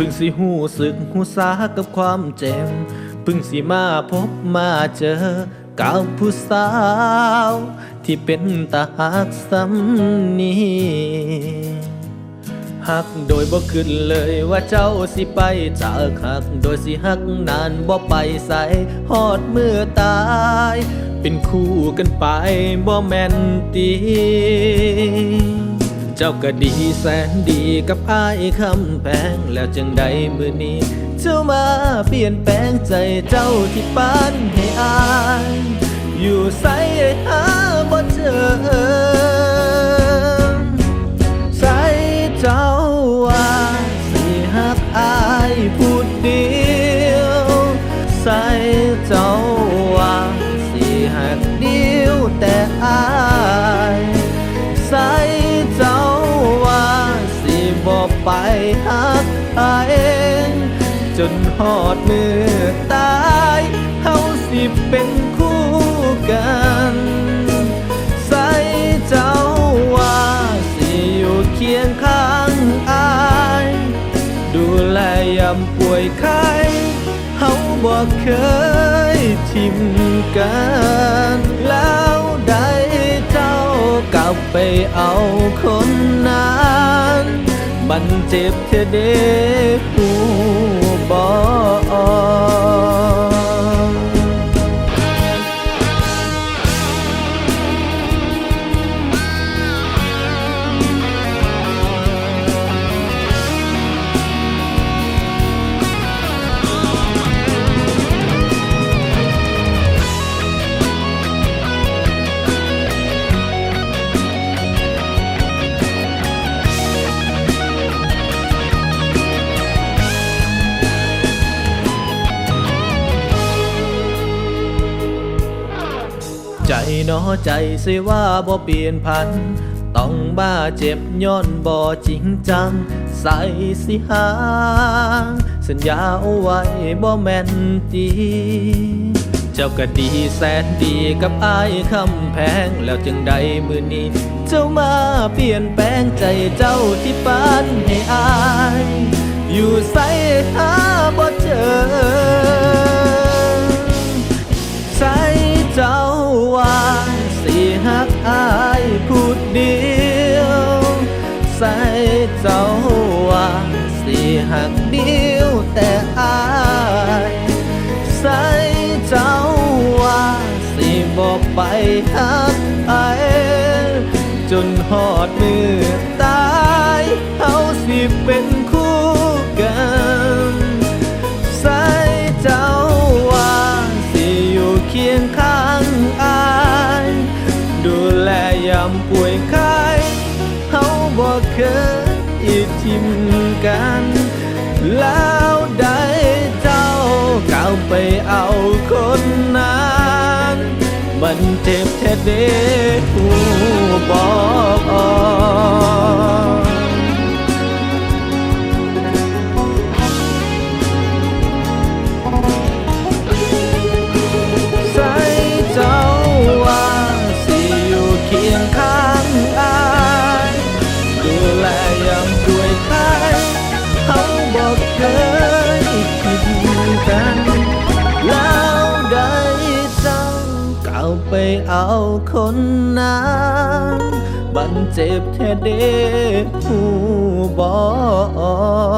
พึ่งสิหูสึกหูสากับความเจ็บพิ่งสิมาพบมาเจอ กับผู้สาว ที่เป็นตาหักซ้ำนี้หักโดยบ่ขึ้นเลยว่าเจ้าสิไปจากหัก โดยสิหักนานบ่ไปใส่ฮอดมือตาย เป็นคู่กันไปบ่แม่นตี เจ้าก็ดีแสนดีกับอ้ายคำแพงแล้วจังใดมือนี้ เจ้ามาเปลี่ยนแปลงใจเจ้าที่ปานให้อาย อยู่ใส่หาบ่เจอ หอดมือตายเฮาสิเป็นคู่กัน ใส่เจ้าว่าสิอยู่เคียงข้างอาย ดูแลยามป่วยไข้เฮาบ่เคยทิมกันแล้วได้เจ้ากลับไปเอาคนนั้น มันเจ็บเธอเด้ ใจหนอใจสิว่าบ่เปลี่ยนพัน ต้องบ้าเจ็บย้อนบ่จริงจัง ใส่สิหา สัญญาเอาไว้บ่แม่นตีเจ้าก็ดีแสนดีกับอายคำแพง แล้วจึงใดมือนี้ เจ้ามาเปลี่ยนแปลงใจเจ้าที่ปานให้อาย อยู่ใส่หาบ่เจอ หักเดียวแต่อายใส่เจ้าว่าสิบอกไปหักอจนหอดมือตายเฮาสิเป็นคู่กันใส่เจ้าว่าสิอยู่เคียงข้างอายดูแลยามป่วยไข้เฮาบ่เคยทิมกัน แล้วได้เจ้าก้าวไปเอาคนนั้นมันเจ็บแท้เด้หูบอกใเอาคนนั้นบันเจ็บแท้เด้ผู้บอก